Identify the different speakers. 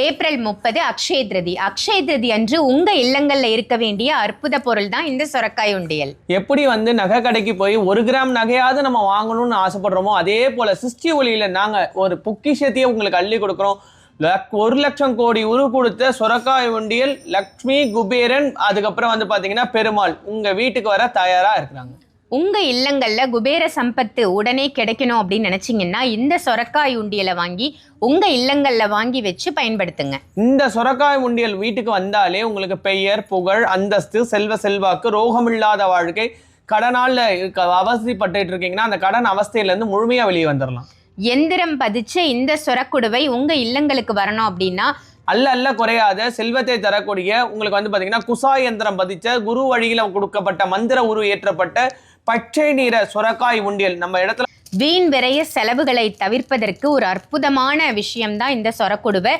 Speaker 1: April முப்பது அக்ஷய திருதி. அக்ஷய திருதி அன்று உங்க இல்லங்கள்ல இருக்க வேண்டிய அற்புத பொருள் தான் இந்த சொரக்காய் உண்டியல்.
Speaker 2: எப்படி வந்து நகை கடைக்கு போய் ஒரு கிராம் நகையாவது நம்ம வாங்கணும்னு ஆசைப்படுறோமோ அதே போல சிஸ்டி ஒளியில நாங்க ஒரு பொக்கிஷத்தையே உங்களுக்கு அள்ளி கொடுக்குறோம். ஒரு லட்சம் கோடி உரு கொடுத்த சுரக்காய் உண்டியல் லக்ஷ்மி குபேரன் அதுக்கப்புறம் வந்து பாத்தீங்கன்னா பெருமாள். உங்க வீட்டுக்கு வர தயாரா இருக்கிறாங்க.
Speaker 1: உங்க இல்லங்கள்ல குபேர சம்பத்து உடனே கிடைக்கணும் அப்படின்னு நினைச்சீங்கன்னா இந்த சொரக்காய் உண்டியலை வாங்கி உங்க இல்லங்கள்ல வாங்கி வச்சு பயன்படுத்துங்க.
Speaker 2: இந்த சுரக்காய் உண்டியல் வீட்டுக்கு வந்தாலே உங்களுக்கு பெயர் புகழ் அந்தஸ்து செல்வ செல்வாக்கு ரோகமில்லாத வாழ்க்கை கடனால இருக்க அவஸ்தைப்பட்டுட்டு இருக்கீங்கன்னா அந்த கடன் அவஸ்தையிலேருந்து முழுமையா வெளியே வந்துடலாம்
Speaker 1: எந்திரம் பதிச்ச இந்த சொரக்குடுவை உங்க இல்லங்களுக்கு வரணும் அப்படின்னா
Speaker 2: அல்ல அல்ல குறையாத செல்வத்தை தரக்கூடிய உங்களுக்கு வந்து பாத்தீங்கன்னா குசா யந்திரம் பதிச்ச குரு வழியில கொடுக்கப்பட்ட மந்திர உரு ஏற்றப்பட்ட பச்சை நிற சுரக்காய் உண்டியல். நம்ம இடத்துல
Speaker 1: வீண் விரைய செலவுகளை தவிர்ப்பதற்கு ஒரு அற்புதமான விஷயம்தான் இந்த சொரக்குடுவை.